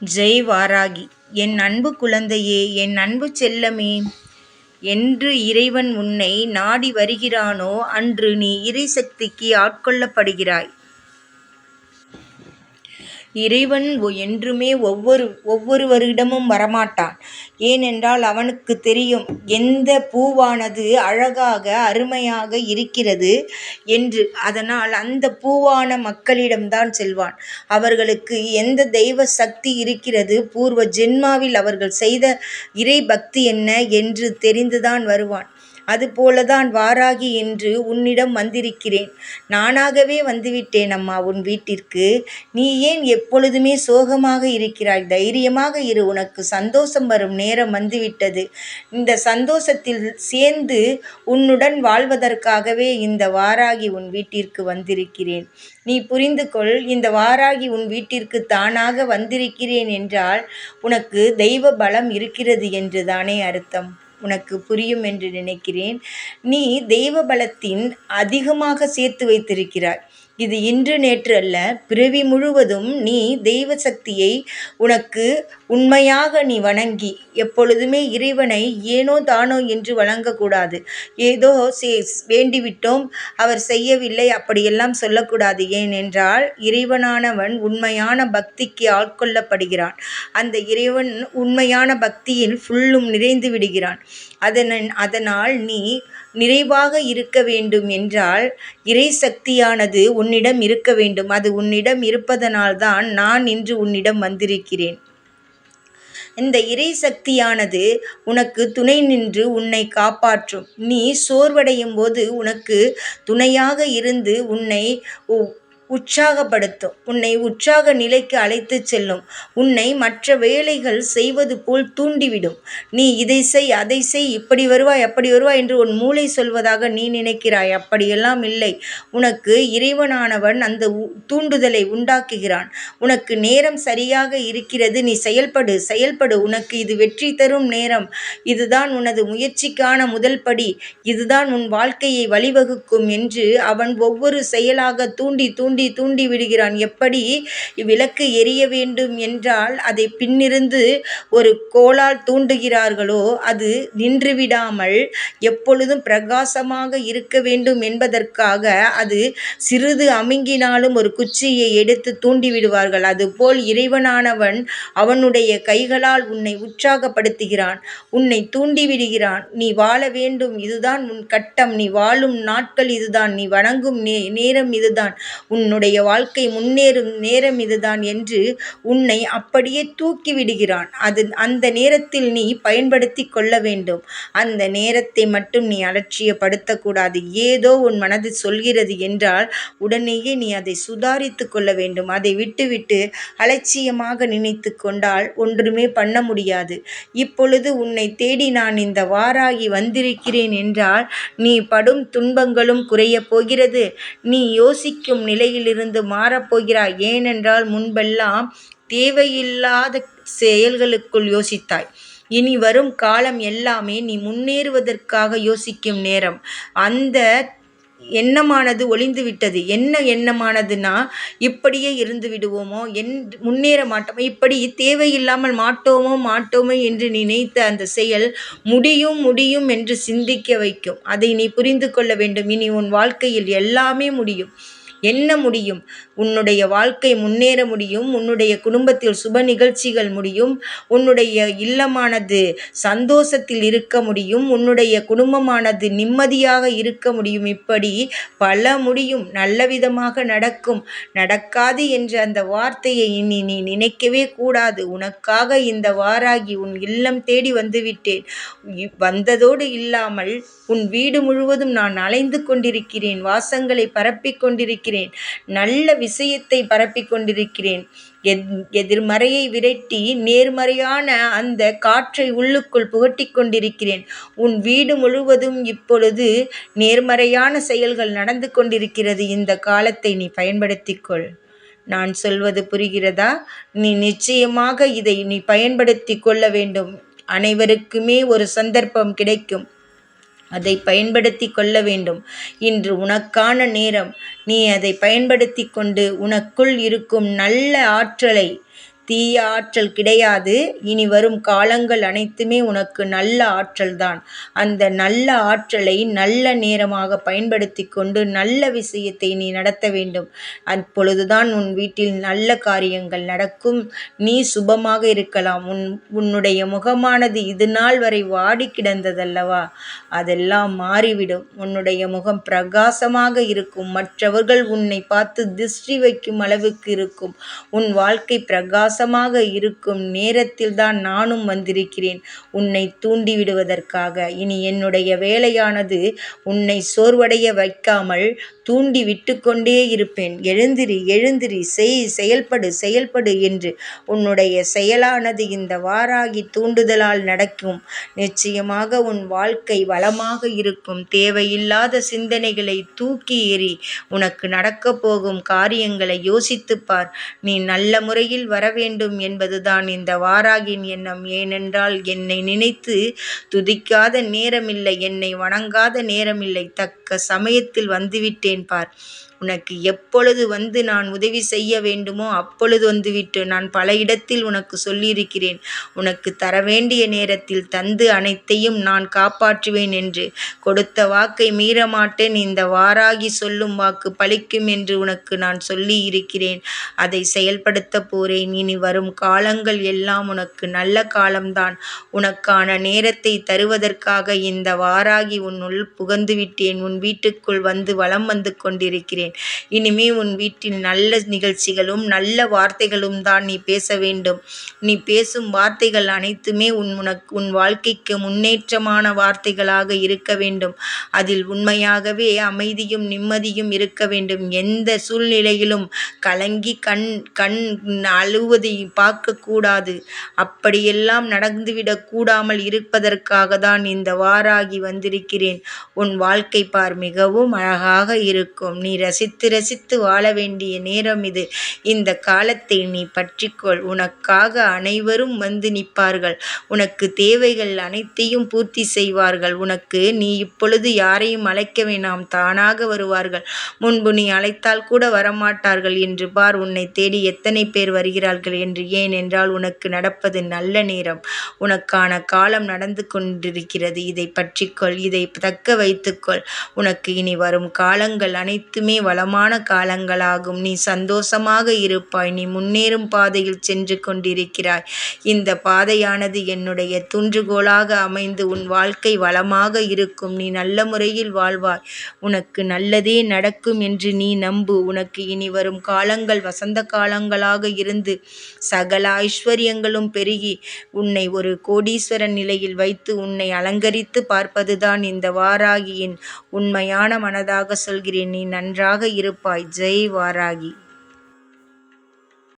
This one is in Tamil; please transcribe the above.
ஜெய் வாராகி என் அன்பு குழந்தையே என் அன்பு செல்லமே என்று இறைவன் உன்னை நாடி வருகிறானோ அன்று நீ இறைசக்திக்கு ஆட்கொள்ளப்படுகிறாய். இறைவன் என்றுமே ஒவ்வொரு ஒவ்வொருவரிடமும் வரமாட்டான். ஏனென்றால் அவனுக்கு தெரியும் எந்த பூவானது அழகாக அருமையாக இருக்கிறது என்று. அதனால் அந்த பூவான மக்களிடம்தான் செல்வான். அவர்களுக்கு எந்த தெய்வ சக்தி இருக்கிறது பூர்வ ஜென்மாவில் அவர்கள் செய்த இறை பக்தி என்ன என்று தெரிந்துதான் வருவான். அதுபோலதான் வாராகி என்று உன்னிடம் வந்திருக்கிறேன். நானாகவே வந்துவிட்டேன் அம்மா உன் வீட்டிற்கு. நீ ஏன் எப்பொழுதுமே சோகமாக இருக்கிறாய்? தைரியமாக இரு உனக்கு சந்தோஷம் வரும் நேரம் வந்துவிட்டது. இந்த சந்தோஷத்தில் சேர்ந்து உன்னுடன் வாழ்வதற்காகவே இந்த வாராகி உன் வீட்டிற்கு வந்திருக்கிறேன். நீ புரிந்து கொள் இந்த வாராகி உன் வீட்டிற்கு தானாக வந்திருக்கிறேன் என்றால் உனக்கு தெய்வ பலம் இருக்கிறது என்று தானே அர்த்தம். உனக்கு புரியும் என்று நினைக்கிறேன். நீ தெய்வ பலத்தின் அதிகமாக சேர்த்து வைத்திருக்கிறாய். இது இன்று நேற்று அல்ல பிறவி முழுவதும் நீ தெய்வ சக்தியை உனக்கு உண்மையாக நீ வணங்கி எப்பொழுதுமே இறைவனை ஏனோ தானோ என்று வணங்கக்கூடாது. ஏதோ சே வேண்டிவிட்டோம் அவர் செய்யவில்லை அப்படியெல்லாம் சொல்லக்கூடாது. ஏனென்றால் இறைவனானவன் உண்மையான பக்திக்கு ஆட்கொள்ளப்படுகிறான் அந்த இறைவன் உண்மையான பக்தியில் ஃபுல்லும் நிறைந்து விடுகிறான். அதன் அதனால் நீ நிறைவாக இருக்க வேண்டும் என்றால் இறை சக்தியானது உன்னிடம் இருக்க வேண்டும். அது உன்னிடம் இருப்பதனால்தான் நான் இன்று உன்னிடம் வந்திருக்கிறேன். இந்த இறை சக்தியானது உனக்கு துணை நின்று உன்னை காப்பாற்றும். நீ சோர்வடையும் போது உனக்கு துணையாக இருந்து உன்னை உற்சாகப்படுத்தும். உன்னை உற்சாக நிலைக்கு அழைத்துச் செல்லும். உன்னை மற்ற வேலைகள் செய்வது போல் தூண்டிவிடும். நீ இதை செய் அதை செய் இப்படி வருவாய் அப்படி வருவாய் என்று உன் மூளை சொல்வதாக நீ நினைக்கிறாய். அப்படியெல்லாம் இல்லை. உனக்கு இறைவனானவன் அந்த தூண்டுதலை உண்டாக்குகிறான். உனக்கு நேரம் சரியாக இருக்கிறது. நீ செயல்படு செயல்படு. உனக்கு இது வெற்றி தரும் நேரம். இதுதான் உனது முயற்சிக்கான முதல் படி. இதுதான் உன் வாழ்க்கையை வழிவகுக்கும் என்று அவன் ஒவ்வொரு செயலாக தூண்டி தூண்டி தூண்டி தூண்டி விடுகிறான். எப்படி விளக்கு எரிய வேண்டும் என்றால் அதை பின்னிருந்து ஒரு கோலால் தூண்டுகிறார்களோ அது நின்றுவிடாமல் எப்பொழுதும் பிரகாசமாக இருக்க வேண்டும் என்பதற்காக அது சிறிது அமுங்கினாலும் ஒரு குச்சியை எடுத்து தூண்டி விடுவார்கள். அதுபோல் இறைவனானவன் அவனுடைய கைகளால் உன்னை உற்சாகப்படுத்துகிறான். உன்னை தூண்டிவிடுகிறான் நீ வாழ வேண்டும். இதுதான் உன் கட்டம். நீ வாழும் நாட்கள் இதுதான். நீ வணங்கும் நே நேரம் இதுதான். உன் உன்னுடைய வாழ்க்கை முன்னேறும் நேரம் இதுதான் என்று உன்னை அப்படியே தூக்கி விடுகிறான் அது அந்த நேரத்தில் நீ பயன்படுத்தி கொள்ள வேண்டும். அந்த நேரத்தை மட்டும் நீ அலட்சியப்படுத்தக்கூடாது. ஏதோ உன் மனது சொல்கிறது என்றால் உடனேயே நீ அதை சுதாரித்து கொள்ள வேண்டும். அதை விட்டுவிட்டு அலட்சியமாக நினைத்து கொண்டால் ஒன்றுமே பண்ண முடியாது. இப்பொழுது உன்னை தேடி நான் இந்த வாராகி வந்திருக்கிறேன் என்றால் நீ படும் துன்பங்களும் குறையப் போகிறது. நீ யோசிக்கும் நிலையில் நிலையிலிருந்து மாறப்போகிறாய். ஏனென்றால் முன்பெல்லாம் தேவையில்லாத செயல்களுக்குள் யோசித்தாய். இனி வரும் காலம் எல்லாமே நீ முன்னேறுவதற்காக யோசிக்கும் நேரம். அந்த எண்ணமானது ஒளிந்து விட்டது என்ன எண்ணமானதுன்னா இப்படியே இருந்து விடுவோமோ என் முன்னேற மாட்டோமோ இப்படி தேவையில்லாமல் மாட்டோமோ மாட்டோமோ என்று நினைத்த அந்த செயல் முடியும் முடியும் என்று சிந்திக்க வைக்கும். அதை நீ புரிந்து கொள்ள வேண்டும். இனி உன் வாழ்க்கையில் எல்லாமே முடியும். என்ன முடியும்? உன்னுடைய வாழ்க்கை முன்னேற முடியும். உன்னுடைய குடும்பத்தில் சுப நிகழ்ச்சிகள் முடியும். உன்னுடைய இல்லமானது சந்தோஷத்தில் இருக்க முடியும். உன்னுடைய குடும்பமானது நிம்மதியாக இருக்க முடியும். இப்படி பல முடியும். நல்ல விதமாக நடக்கும். நடக்காது என்ற அந்த வார்த்தையை இனி நீ நினைக்கவே கூடாது. உனக்காக இந்த வாராகி உன் இல்லம் தேடி வந்துவிட்டேன். வந்ததோடு இல்லாமல் உன் வீடு முழுவதும் நான் அலைந்து கொண்டிருக்கிறேன். வாசங்களை பரப்பிக் கொண்டிருக்கிறேன். நல்ல விஷயத்தை பரப்பிக் கொண்டிருக்கிறேன். எதிர்மறையை விரட்டி நேர்மறையான அந்த காற்றை உள்ளுக்குள் புகட்டிக் கொண்டிருக்கிறேன். உன் வீடு முழுவதும் இப்பொழுது நேர்மறையான செயல்கள் நடந்து கொண்டிருக்கிறது. இந்த காலத்தை நீ பயன்படுத்திக்கொள் நான் சொல்வது புரிகிறதா? நீ நிச்சயமாக இதை நீ பயன்படுத்தி கொள்ள வேண்டும். அனைவருக்குமே ஒரு சந்தர்ப்பம் கிடைக்கும். அதை பயன்படுத்தி கொள்ள வேண்டும். இன்று உனக்கான நேரம். நீ அதை பயன்படுத்தி கொண்டு உனக்குள் இருக்கும் நல்ல ஆற்றலை தீய ஆற்றல் கிடையாது. இனி வரும் காலங்கள் அனைத்துமே உனக்கு நல்ல ஆற்றல்தான். அந்த நல்ல ஆற்றலை நல்ல நேரமாக பயன்படுத்தி கொண்டு நல்ல விஷயத்தை நீ நடத்த வேண்டும். அப்பொழுதுதான் உன் வீட்டில் நல்ல காரியங்கள் நடக்கும். நீ சுபமாக இருக்கலாம். உன் உன்னுடைய முகமானது இது நாள் வரை வாடி கிடந்ததல்லவா? அதெல்லாம் மாறிவிடும். உன்னுடைய முகம் பிரகாசமாக இருக்கும். மற்றவர்கள் உன்னை பார்த்து திருஷ்டி வைக்கும் அளவுக்கு இருக்கும். உன் வாழ்க்கை பிரகாசமாக இருக்கும் நேரத்தில் தான் நானும் வந்திருக்கிறேன். உன்னை தூண்டிவிடுவதற்காக. இனி என்னுடைய வேலையானது உன்னை சோர்வடைய வைக்காமல் தூண்டி விட்டு கொண்டே இருப்பேன். எழுந்திரி எழுந்திரி செய் செயல்படு செயல்படு என்று உன்னுடைய செயலானது இந்த வாராகி தூண்டுதலால் நடக்கும். நிச்சயமாக உன் வாழ்க்கை வளமாக இருக்கும். தேவையில்லாத சிந்தனைகளை தூக்கி எறி உனக்கு நடக்கப் போகும் காரியங்களை யோசித்துப் பார். நீ நல்ல முறையில் வரவே வேண்டும் என்பதுதான் இந்த வாராகின் எண்ணம். ஏனென்றால் என்னை நினைத்து துதிக்காத நேரமில்லை என்னை வணங்காத நேரமில்லை. தக்க சமயத்தில் வந்துவிட்டேன் பார். உனக்கு எப்பொழுது வந்து நான் உதவி செய்ய வேண்டுமோ அப்பொழுது வந்துவிட்டு நான் பல இடத்தில் உனக்கு சொல்லியிருக்கிறேன். உனக்கு தர வேண்டிய நேரத்தில் தந்து அனைத்தையும் நான் காப்பாற்றுவேன் என்று. கொடுத்த வாக்கை மீற மாட்டேன் இந்த வாராகி சொல்லும் வாக்கு பலிக்கும் என்று உனக்கு நான் சொல்லி இருக்கிறேன் அதை செயல்படுத்த போறேன். இனி வரும் காலங்கள் எல்லாம் உனக்கு நல்ல காலம்தான். உனக்கான நேரத்தை தருவதற்காக இந்த வாராகி உன்னுள் புகந்து விட்டேன் உன் வீட்டுக்குள் வந்து வலம் வந்து கொண்டிருக்கிறேன். இனிமே உன் வீட்டில் நல்ல நிகழ்ச்சிகளும் நல்ல வார்த்தைகளும் தான் நீ பேச வேண்டும். நீ பேசும் வார்த்தைகள் அனைத்துமே உன் உனக்கு உன் வாழ்க்கைக்கு முன்னேற்றமான வார்த்தைகளாக இருக்க வேண்டும். அதில் உண்மையாகவே அமைதியும் நிம்மதியும் இருக்க வேண்டும். எந்த சூழ்நிலையிலும் கலங்கி கண் கண் அழுவதை பார்க்கக்கூடாது. அப்படியெல்லாம் நடந்துவிடக் கூடாமல் இருப்பதற்காக தான் இந்த வாராகி வந்திருக்கிறேன். உன் வாழ்க்கை பார் மிகவும் அழகாக இருக்கும். நீ ரசித்து ரசித்து வாழ வேண்டிய நேரம் இது. இந்த காலத்தை நீ பற்றிக்கொள். உனக்காக அனைவரும் வந்து நிற்பார்கள். உனக்கு தேவைகள் அனைத்தையும் பூர்த்தி செய்வார்கள். உனக்கு நீ இப்பொழுது யாரையும் அழைக்க வேண்டாம் தானாக வருவார்கள். முன்பு நீ அழைத்தால் கூட வரமாட்டார்கள் என்று பார் உன்னை தேடி எத்தனை பேர் வருகிறார்கள் என்று ஏன் என்றால் உனக்கு நடப்பது நல்ல நேரம். உனக்கான காலம் நடந்து கொண்டிருக்கிறது. இதை பற்றிக்கொள். இதை தக்க வைத்துக்கொள். உனக்கு இனி வரும் காலங்கள் அனைத்துமே வளமான காலங்களாகும். நீ சந்தோஷமாக இருப்பாய். நீ முன்னேறும் பாதையில் சென்று கொண்டிருக்கிறாய். இந்த பாதையானது என்னுடைய துன்றுகோலாக அமைந்து உன் வாழ்க்கை வளமாக இருக்கும். நீ நல்ல முறையில் வாழ்வாய். உனக்கு நல்லதே நடக்கும் என்று நீ நம்பு. உனக்கு இனி வரும் காலங்கள் வசந்த காலங்களாக இருந்து சகல ஐஸ்வர்யங்களும் பெருகி உன்னை ஒரு கோடீஸ்வரன் நிலையில் வைத்து உன்னை அலங்கரித்து பார்ப்பதுதான் இந்த வாராகியின் உன் உண்மையான மனதாக சொல்கிறேன். நீ நன்றாக இருப்பாய். ஜெய் வாராகி